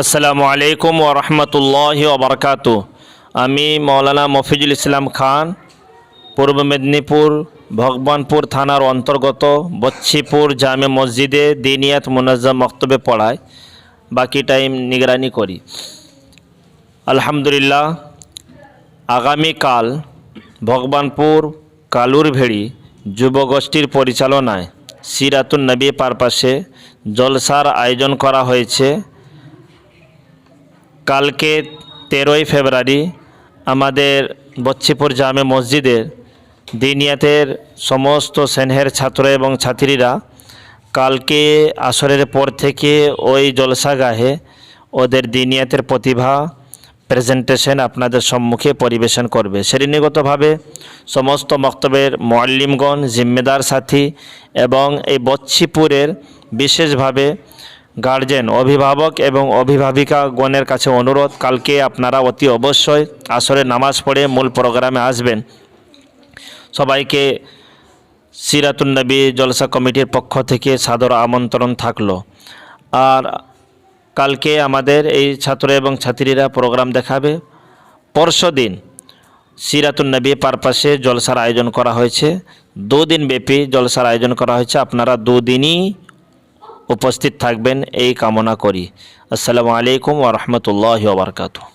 আসসালামু আলাইকুম ওরহমতুল্লাহ ওবরকাত আমি মৌলানা মফিজুল ইসলাম খান, পূর্ব মেদিনীপুর, ভগবানপুর থানার অন্তর্গত বচ্ছিপুর জামে মসজিদে দিনিয়াত মুনাজ্জাম মক্তবে পড়ায়। বাকি টাইম নিগরানি করি। আলহামদুলিল্লাহ, আগামীকাল ভগবানপুর কালুর ভেড়ি যুবগোষ্ঠীর পরিচালনায় সিরাতুন নবী পারপাসে জলসার আয়োজন করা হয়েছে। কালকে তেরোই ফেব্রুয়ারি আমাদের বচ্ছিপুর জামে মসজিদের দিনিয়াতের সমস্ত সেনহের ছাত্র এবং ছাত্রীরা কালকে আসরের পর থেকে ওই জলসাগাহে ওদের দিনিয়াতের প্রতিভা প্রেজেন্টেশন আপনাদের সম্মুখে পরিবেশন করবে। শ্রেণীগতভাবে সমস্ত মক্তবের মোয়াল্লিমগণ, জিম্মেদার সাথী এবং এই বচ্ছিপুরের বিশেষভাবে গার্জেন, অভিভাবক এবং অভিভাবিকাগণের কাছে অনুরোধ, কালকে আপনারা অতি অবশ্যই আসরে নামাজ পড়ে মূল প্রোগ্রামে আসবেন। সবাইকে সিরাতুন্নবী জলসা কমিটির পক্ষ থেকে সাদর আমন্ত্রণ থাকল। আর কালকে আমাদের এই ছাত্র এবং ছাত্রীরা প্রোগ্রাম দেখাবে। পরশু দিন সিরাতুন্নবী পারপাসে জলসার আয়োজন করা হয়েছে। দুদিন ব্যাপী জলসার আয়োজন করা হয়েছে। আপনারা দুদিনই উপস্থিত থাকবেন এই কামনা করি। আসসালামু আলাইকুম ওরহমতুল্লাহ বারকাতু